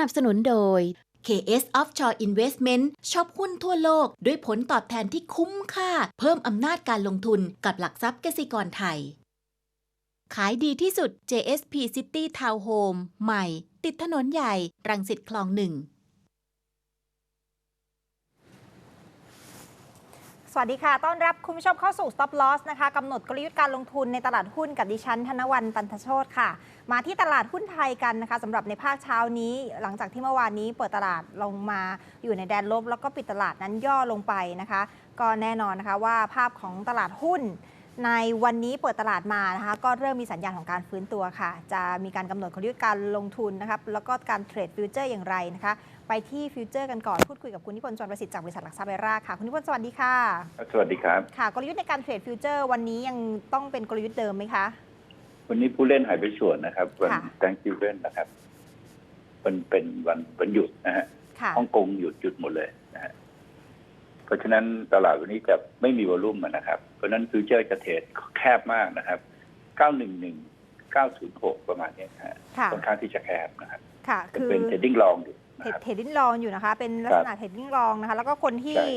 นับสนุนโดย KS Offshore Investment ชอบหุ้นทั่วโลก ด้วยผลตอบแทนที่คุ้มค่า เพิ่มอำนาจการลงทุนกับหลักทรัพย์กสิกรไทย ขายดีที่สุด JSP City Town Home ใหม่ ติดถนนใหญ่ รังสิตคลองหนึ่ง สวัสดีค่ะ ต้อนรับคุณผู้ชมเข้าสู่ Stop Loss นะคะกำหนดกลยุทธ์การลงทุนในตลาดหุ้นกับดิฉัน ธนวันปันทโชตค่ะ มาที่ตลาดหุ้นไทยกันนะคะสำหรับในภาคเช้านี้ หลังจากที่เมื่อวานนี้เปิดตลาดลงมาอยู่ในแดนลบ แล้วก็ปิดตลาดนั้นย่อลงไปนะคะ ก็แน่นอนนะคะว่าภาพของตลาดหุ้น ในวันนี้เปิดตลาดมานะคะก็เริ่มมีสัญญาณของการฟื้นตัวค่ะ จะมีการกำหนดกลยุทธ์การลงทุนนะครับแล้วก็การเทรดฟิวเจอร์อย่างไรนะคะไปที่ฟิวเจอร์กันก่อนพูดคุยกับคุณนิพนธ์จวนประสิทธิ์จากบริษัทหลักทรัพย์เบราค่ะคุณนิพนธ์สวัสดีค่ะ สวัสดีครับค่ะกลยุทธ์ในการเทรดฟิวเจอร์วันนี้ยังต้องเป็นกลยุทธ์เดิมไหมคะ วันนี้ผู้เล่นหายไปส่วนนะครับวันค่ะ Thanksgiving นะครับมันเป็นวันวันหยุดนะฮะค่ะฮ่องกงหยุดหยุดหมดเลยนะฮะเพ ราะฉะนั้นตลาดวันนี้จะไม่มีวอลุ่มอะนะครับ เพราะฉะนั้นฟิวเจอร์จะเทรดแคบมากนะครับ 911 906 ประมาณเนี้ยนะฮะค่ะค่อนข้างที่จะแคบนะครับค่ะจะคือเป็นเทรดดิ้งลองอยู่นะเทรดครับเทรดดิ้งลองอยู่นะคะ เป็นลักษณะเทรดดิ้งลองนะคะ แล้วก็คนที่ใช่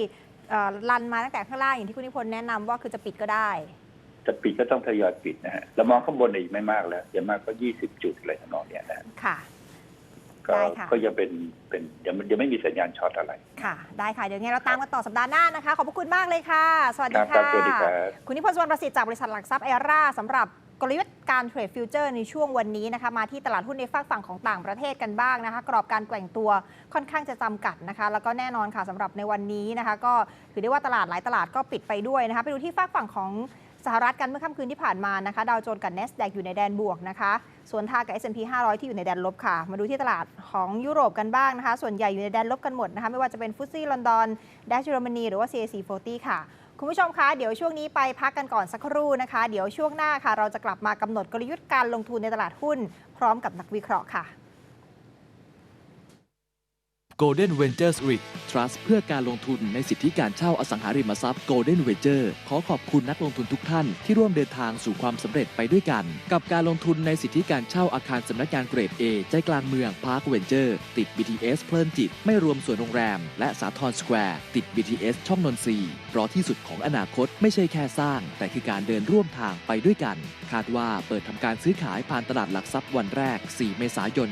เอ่อรันมาตั้งแต่ข้างล่างอย่างที่คุณนิพนธ์แนะนำว่าคือจะปิดก็ได้ จะปิดก็ต้องทยอยปิดนะฮะเรามองข้างบนอีกไม่มากแล้วอย่างมากก็ 20 จุดอะไรทำนองเนี้ยนะฮะค่ะ ก็ได้ค่ะ ก็ยังเป็นเป็นยังยังไม่มีสัญญาณช็อตอะไร ค่ะ ได้ค่ะ เดี๋ยวไงเราตามกันต่อสัปดาห์หน้านะคะ ขอบพระคุณมากเลยค่ะ สวัสคดีรับคค่ะรับสวัสดีครับ คุณนิพนธ์สวนประสิทธิ์จากบริษัทหลักทรัพย์เอราสำหรับกลยุทธ์การเทรดฟิวเจอร์ในช่วงวันนี้นะคะ มาที่ตลาดหุ้นในฝากฝั่งของต่างประเทศกันบ้างนะคะ กรอบการแกว่งตัวค่อนข้างจะจำกัดนะคะ แล้วก็แน่นอนค่ะสำหรับในวันนี้นะคะ ก็ถือได้ว่าตลาดหลายตลาดก็ปิดไปด้วยนะคะ ไปดูที่ฝากฝั่งของ สหรัฐกันเมื่อค่ำคืนที่ผ่านมานะคะดาวโจนส์กับ NASDAQ อยู่ในแดนบวกนะคะ ส่วนทางกับ S&P 500 ที่อยู่ในแดนลบค่ะ มาดูที่ตลาดของยุโรปกันบ้างนะคะ ส่วนใหญ่อยู่ในแดนลบกันหมดนะคะ ไม่ว่าจะเป็นฟุตซี่ลอนดอนดัชเยอรมนีหรือว่า CAC 40 ค่ะคุณผู้ชมคะ เดี๋ยวช่วงนี้ไปพักกันก่อนสักครู่นะคะ เดี๋ยวช่วงหน้าค่ะ เราจะกลับมากำหนดกลยุทธ์การลงทุนในตลาดหุ้น พร้อมกับนักวิเคราะห์ค่ะ Golden Ventures REIT Trust เพื่อการลงทุนในสิทธิการเช่าอสังหาริมทรัพย์ Golden Venture ขอขอบคุณนักลงทุนทุกท่านที่ร่วมเดินทางสู่ความสำเร็จไปด้วยกัน กับการลงทุนในสิทธิการเช่าอาคารสำนักงานเกรด A ใจกลางเมือง Park Venture ติด BTS เพลินจิต ไม่รวมส่วนโรงแรม และสาทรสแควร์ติด BTS ช่องนนทรีย์เพราะที่สุดของอนาคตไม่ใช่แค่สร้าง แต่คือการเดินร่วมทางไปด้วยกัน คาดว่าเปิดทำการซื้อขายผ่านตลาดหลักทรัพย์วันแรก 4 เมษายน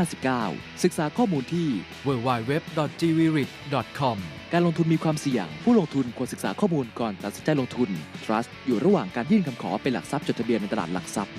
2559 ศึกษาข้อมูลที่ www.gvrit.com การลงทุนมีความเสี่ยง ผู้ลงทุนควรศึกษาข้อมูลก่อนตัดสินใจลงทุน Trust อยู่ระหว่างการยื่นคำขอเป็นหลักทรัพย์จดทะเบียนในตลาดหลักทรัพย์